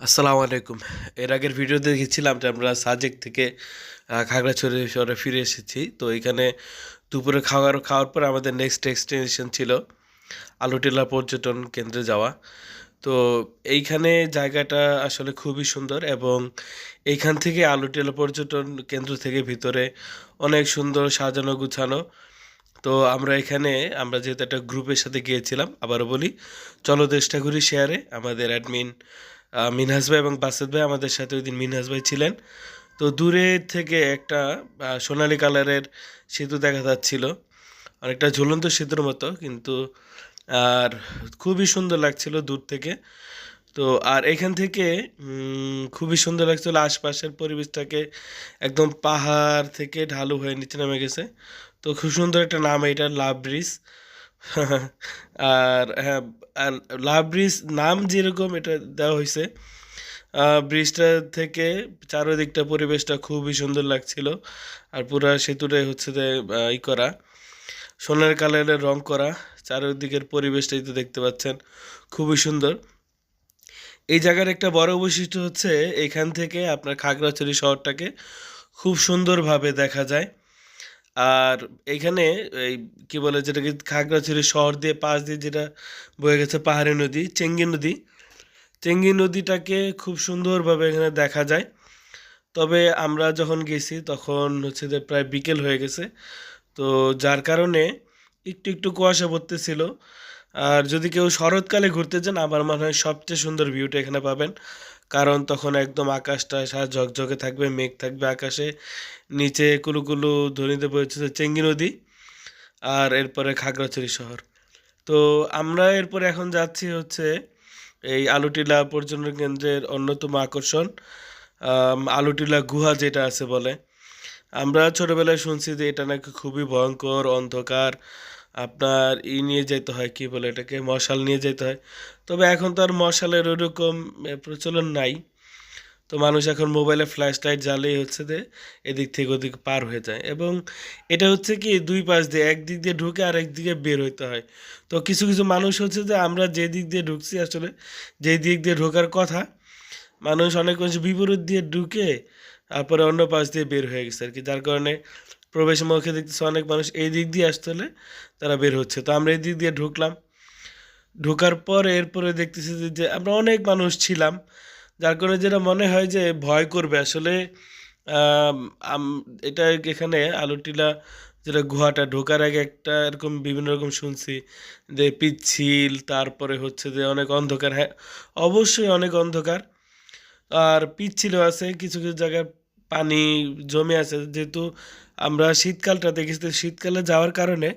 আসসালামু আলাইকুম। এর আগের ভিডিওতে দেখেছিলাম যে আমরা সাজেক থেকে খাগড়াছড়ি শহরে ফিরে এসেছি। তো এখানে দুপুরে খাওয়ার খাওয়ার পর আমাদের নেক্সট ডেস্টিনেশন ছিল আলুটিলা পর্যটন কেন্দ্রে যাওয়া। তো এইখানে জায়গাটা আসলে খুবই সুন্দর এবং এইখান থেকে আলুটিলা পর্যটন কেন্দ্র থেকে ভিতরে অনেক সুন্দর সাজানো গুছানো। তো আমরা এখানে, আমরা যেহেতু একটা গ্রুপের সাথে গিয়েছিলাম, আবারও বলি, চলো দেশটা ঘুরি শেয়ারে আমাদের অ্যাডমিন আহ, মিনহাস ভাই এবং বাসেদ ভাই আমাদের সাথে ওই দিন মিনহাস ভাই ছিলেন। তো দূরে থেকে একটা সোনালী কালারের সেতু দেখা যাচ্ছিল। অনেকটা ঝুলন্ত সেতুর মতো কিন্তু আর খুবই সুন্দর লাগছিল দূর থেকে। তো আর এখান থেকে খুবই সুন্দর লাগছিল আশপাশের পরিবেশটাকে একদম পাহাড় থেকে ঢালু হয়ে নিচে নেমে গেছে। তো খুব সুন্দর একটা নাম এটা লাভ ব্রিজ। আর হ্যাঁ আর লাভ ব্রিজ নাম যেরকম এটা দেওয়া হয়েছে ব্রিজটা থেকে চারোদিকটা পরিবেশটা খুবই সুন্দর লাগছিল আর পুরা সেতুটাই হচ্ছে যে ই করা, সোনার কালারের রং করা, চারোদিকের পরিবেশটাই তো দেখতে পাচ্ছেন, খুবই সুন্দর। এই জায়গার একটা বড় বৈশিষ্ট্য হচ্ছে এখান থেকে আপনার খাগড়াছড়ি শহরটাকে খুব সুন্দরভাবে দেখা যায়। আর এখানে এই কি বলে যেটাকে খাগড়াছড়ি শহর দিয়ে পাশ দিয়ে যেটা বয়ে গেছে পাহাড়ি নদী, চেঙ্গি নদী। চেঙ্গি নদীটাকে খুব সুন্দরভাবে এখানে দেখা যায়। তবে আমরা যখন গেছি তখন হচ্ছে যে প্রায় বিকেল হয়ে গেছে। তো যার কারণে একটু একটু কুয়াশা পড়তেছিল। আর যদি কেউ শরৎকালে ঘুরতে যান, আমার মনে হয় সবচেয়ে সুন্দর ভিউটা এখানে পাবেন। কারণ তখন একদম আকাশটা সারা ঝকঝকে থাকবে, মেঘ থাকবে আকাশে। নিচে কুলুকুলু ধ্বনিতে বইছে চেঙ্গি নদী আর এরপরে খাগড়াছড়ি শহর। তো আমরা এরপরে এখন যাচ্ছি হচ্ছে এই আলুটিলা পর্যটন কেন্দ্রের অন্যতম আকর্ষণ আলুটিলা গুহা যেটা আছে বলে। আমরা ছোটবেলায় শুনছি যে এটা নাকি খুবই ভয়ঙ্কর অন্ধকার আপনার ই নিয়ে যেতে হয়, কি বলে এটাকে, মশাল নিয়ে যেতে হয়। তবে এখন তো আর মশালের ওরকম প্রচলন নাই। তো মানুষ এখন মোবাইলে ফ্ল্যাশ লাইট জ্বালিয়ে হচ্ছে যে এদিক থেকে ওদিক পার হয়ে যায়। এবং এটা হচ্ছে কি, দুই পাশ দিয়ে একদিক দিয়ে ঢুকে আর একদিকে বের হইতে হয়। তো কিছু কিছু মানুষ হচ্ছে যে আমরা যে দিক দিয়ে ঢুকছি আসলে, যে দিক দিয়ে ঢোকার কথা, মানুষ অনেক বিপরীত দিয়ে ঢুকে তারপরে অন্য পাশ দিয়ে বের হয়ে গেছে আর কি। যার কারণে প্রবেশ মুখে দেখতেছে অনেক মানুষ এই দিক দিয়ে আসতে হলে তারা বের হচ্ছে। তো আমরা এই দিক দিয়ে ঢুকলাম। ঢোকার পর এরপরে দেখতেছি যে আমরা অনেক মানুষ ছিলাম, যার কারণে যেটা মনে হয় যে ভয় করবে। আসলে এটা এখানে আলুটিলা যেটা গুহাটা, ঢোকার আগে একটা এরকম বিভিন্ন রকম শুনছি যে পিচ্ছিল, তারপরে হচ্ছে যে অনেক অন্ধকার। হ্যাঁ অবশ্যই অনেক অন্ধকার। আর পিচ্ছিল আছে, কিছু কিছু জায়গায় পানি জমে আছে। যেহেতু আমরা শীতকালটা দেখেছি শীতকালে যাওয়ার কারণে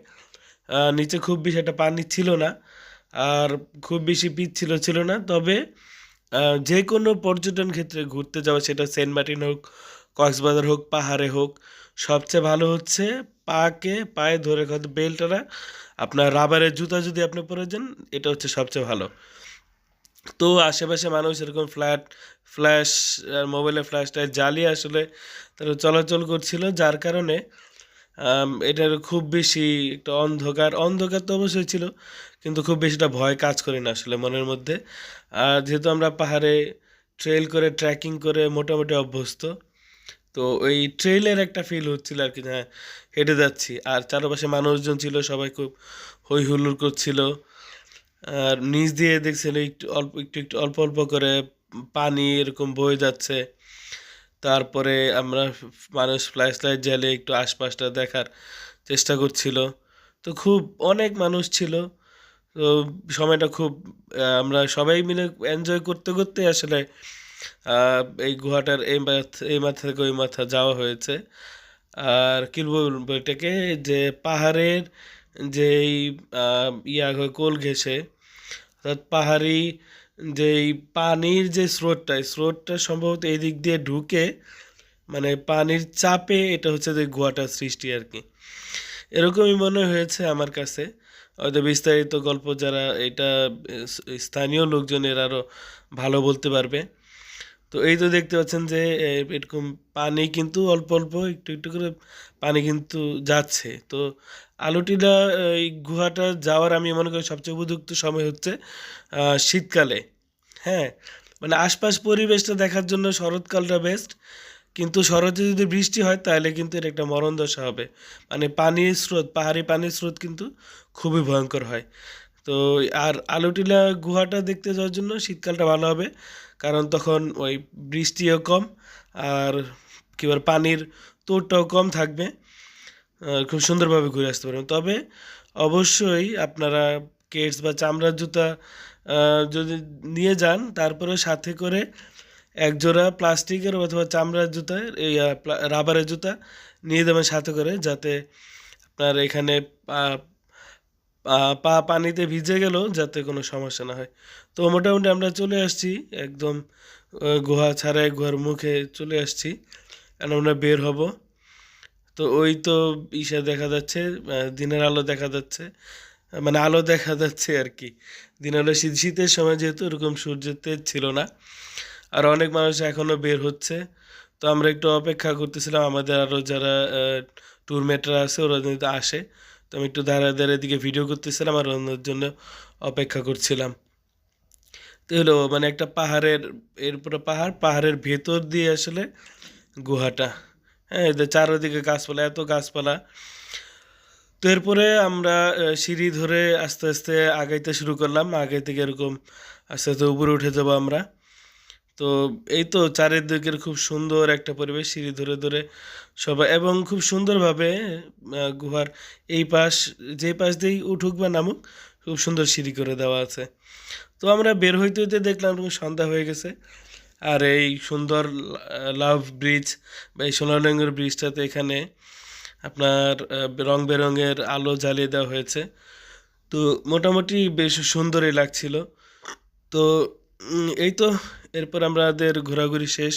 নিচে খুব বেশি একটা পানি ছিল না, আর খুব বেশি পিচ্ছিল ছিল না। তবে যে কোনো পর্যটন ক্ষেত্রে ঘুরতে যাওয়া, সেটা সেন্ট মার্টিন হোক, কক্সবাজার হোক, পাহাড়ে হোক, সবচেয়ে ভালো হচ্ছে পাকে পায়ে ধরে হয়তো বেল্টরা আপনার রাবারের জুতা যদি আপনি পরে যান, এটা হচ্ছে সবচেয়ে ভালো। তো আশেপাশে মানুষ এরকম ফ্ল্যাট ফ্ল্যাশ আর মোবাইলে ফ্ল্যাশ ফ্ল্যাশটা জ্বালিয়ে আসলে তারা চলাচল করছিল, যার কারণে এটার খুব বেশি একটা অন্ধকার অন্ধকার তো অবশ্যই ছিল, কিন্তু খুব বেশিটা ভয় কাজ করে না আসলে মনের মধ্যে। আর যেহেতু আমরা পাহাড়ে ট্রেল করে ট্রেকিং করে মোটামুটি অভ্যস্ত, তো ওই ট্রেলের একটা ফিল হচ্ছিল আর কি হ্যাঁ হেঁটে যাচ্ছি। আর চারপাশে মানুষজন ছিল, সবাই খুব হৈ হুল্লোড় করছিল আর নিচ দিয়ে দেখছিল একটু অল্প, একটু একটু অল্প অল্প করে পানি এরকম বয়ে যাচ্ছে। তারপরে আমরা মানুষ ফ্ল্যাশ লাইট জ্বালিয়ে একটু আশপাশটা দেখার চেষ্টা করছিল। তো খুব অনেক মানুষ ছিল। তো সময়টা খুব আমরা সবাই মিলে এনজয় করতে করতে আসলে এই গুহাটার এই মাথা এই মাথা থেকে ওই মাথা যাওয়া হয়েছে। আর কি বলব এটাকে যে পাহাড়ের যেই ইয়া কোল ঘেঁষে, অর্থাৎ পাহাড়ি যেই পানির যে স্রোতটা স্রোতটা সম্ভবত এই দিক দিয়ে ঢুকে মানে পানির চাপে এটা হচ্ছে যে গুহাটার সৃষ্টি আর কি। এরকমই মনে হয়েছে আমার কাছে। হয়তো বিস্তারিত গল্প যারা এটা স্থানীয় লোকজনের আরও ভালো বলতে পারবে। তো এই তো দেখতে পাচ্ছেন যে এরকম পানি কিন্তু অল্প অল্প একটু একটু করে পানি কিন্তু যাচ্ছে। তো আলুটিলা এই গুহাটা যাওয়ার আমি মনে করি সবচেয়ে উপযুক্ত সময় হচ্ছে শীতকালে। হ্যাঁ মানে আশপাশ পরিবেশটা দেখার জন্য শরৎকালটা বেস্ট কিন্তু শরতে যদি বৃষ্টি হয়, তাহলে কিন্তু এটা একটা মরণ দশা হবে। মানে পানির স্রোত, পাহাড়ি পানির স্রোত কিন্তু খুবই ভয়ঙ্কর হয়। তো আর আলুটিলা গুহাটা দেখতে যাওয়ার জন্য শীতকালটা ভালো হবে। কারণ তখন ওই বৃষ্টিও কম আর কী বলে, পানির তোরটাও কম থাকবে। খুব সুন্দরভাবে ঘুরে আসতে পারবেন। তবে অবশ্যই আপনারা কেটস বা চামড়ার জুতা যদি নিয়ে যান, তারপরে সাথে করে এক জোড়া প্লাস্টিকের অথবা চামড়ার জুতা, এই রাবারের জুতা নিয়ে দেবেন সাথে করে, যাতে আপনার এখানে পা- পানিতে ভিজে গেলেও যাতে কোনো সমস্যা না হয়। তো মোটামুটি আমরা চলে আসছি, একদম গুহা ছাড়াই গুহার মুখে চলে আসছি এখন আমরা বের হব। তো ওই তো ইসে দেখা যাচ্ছে দিনের আলো দেখা যাচ্ছে মানে আলো দেখা যাচ্ছে আর কি। দিনের আলো শীত, শীতের সময় যেহেতু এরকম সূর্যের তেজ ছিল না, আর অনেক মানুষ এখনও বের হচ্ছে। তো আমরা একটু অপেক্ষা করতেছিলাম, আমাদের আরও যারা ট্যুরমেটরা আছে ওরা যদি আসে তো আমি একটু দাঁড়ায় দাঁড়ায় দিকে ভিডিও করতেছিলাম আর অন্যের জন্য অপেক্ষা করছিলাম। তো হলো মানে একটা পাহাড়ের এরপরে পাহাড়, পাহাড়ের ভেতর দিয়ে আসলে গুহাটা। হ্যাঁ চারদিকে গাছপালা, এত গাছপালা। তো এরপরে আমরা সিঁড়ি ধরে আস্তে আস্তে আগাইতে শুরু করলাম। আগে থেকে এরকম আস্তে আস্তে উপরে উঠে যাব আমরা। তো এই তো চারিদিকের খুব সুন্দর একটা পরিবেশ সিঁড়ি ধরে ধরে সবাই, এবং খুব সুন্দরভাবে গুহার এই পাশ, যে পাশ দিয়েই উঠুক বা নামুক, খুব সুন্দর সিঁড়ি করে দেওয়া আছে। তো আমরা বের হইতে হইতে দেখলাম সন্ধ্যা হয়ে গেছে, আর এই সুন্দর লাভ ব্রিজ বা এই সোনারঙ্গের ব্রিজটাতে এখানে আপনার রং বেরঙের আলো জ্বালিয়ে দেওয়া হয়েছে। তো মোটামুটি বেশ সুন্দরই লাগছিল। তো এই তো এরপর আমাদের ঘোরাঘুরি শেষ।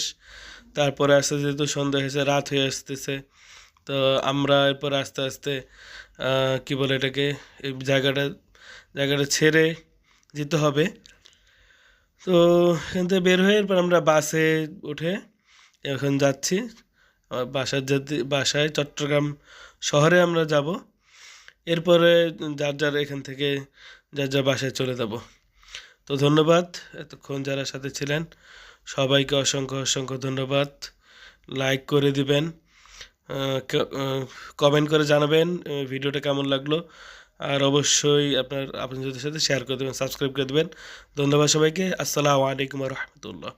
তারপরে আস্তে যেহেতু সন্ধ্যা হয়েছে, রাত হয়ে আসতেছে। তো আমরা এরপর আস্তে আস্তে কি বলে এটাকে, এই জায়গাটা জায়গাটা ছেড়ে যেতে হবে। তো এখান থেকে বের হয়ে এরপর আমরা বাসে উঠে এখন যাচ্ছি। বাসার যাতে বাসায় চট্টগ্রাম শহরে আমরা যাব। এরপরে যার যার এখান থেকে যার যার বাসায় চলে যাব। তো ধন্যবাদ। এতক্ষণ যারা সাথে ছিলেন, সবাইকে অসংখ্য অসংখ্য ধন্যবাদ। লাইক করে দিবেন কমেন্ট করে জানাবেন ভিডিওটা কেমন লাগল। আর অবশ্যই আপনার, আপনাদের সাথে শেয়ার করে দেবেন সাবস্ক্রাইব করে দেবেন। ধন্যবাদ সবাইকে। আসসালামু আলাইকুম রহমতুল্লাহ।